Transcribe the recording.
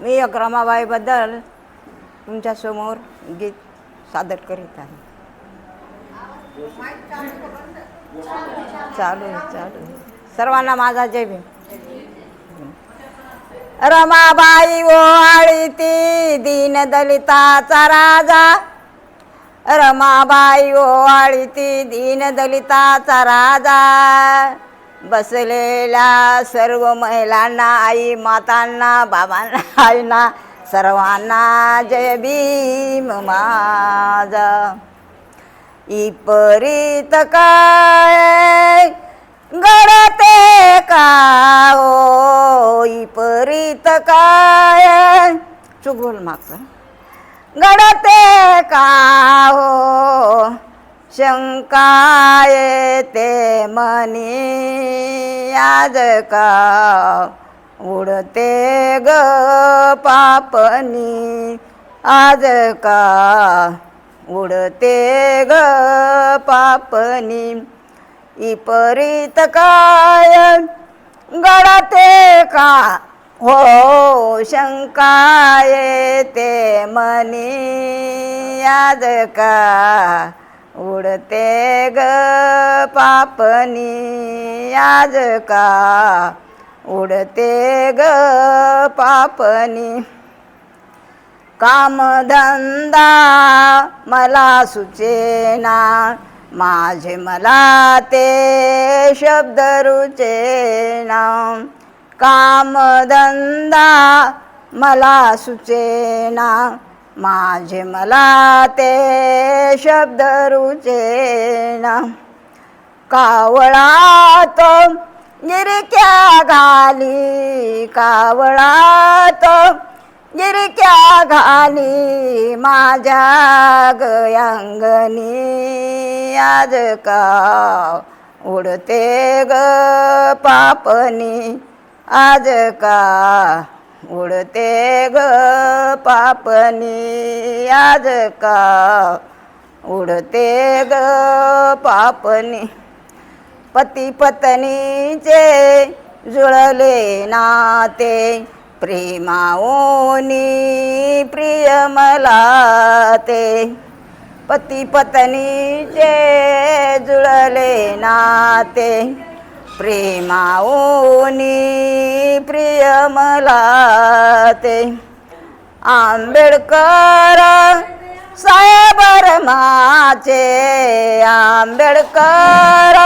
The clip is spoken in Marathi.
मी एक रमाबाईबद्दल तुमच्यासमोर गीत सादर करीत आहे. चालू चालू आहे. सर्वांना माझा जय भीम. रमाबाई ओवाळी ती दीनदलिताचा राजा. रमाबाई ओवाळी ती दीनदलिताचा राजा. बसलेल्या सर्व महिलांना आई मातांना बाबांना आईना सर्वांना जय भीम माझा इपरीत काय घडते का हो? ओ इपरीत काय? चुगुल मागचं. घडते का हो? शंका येते मनी आज का उडते ग पापनी? आज का उडते ग पापनी? इपरीत काय गळते का? हो शंका येते मनी आज का उडते ग पापनी आज का? उडते ग पापनी. कामधंदा मला सुचेना. माझे मला ते शब्द रुचेना. कामधंदा मला सुचेना. माझे मला ते शब्द रुचेना कावळात गिरक्या घाली कावळात गिरक्या घाली माझ्या गयांगणी आज का उडते ग पापनी आज का उडते ग पापनी आज का उडते ग पापनी? पती पत्नीचे जुळले नाते प्रेमाओनी प्रिय मला ते पती पत्नीचे जुळले नाते प्रेमाओनी प्रिय मला ते આંબેડકર સાહેબ રમા છે આંબેડકર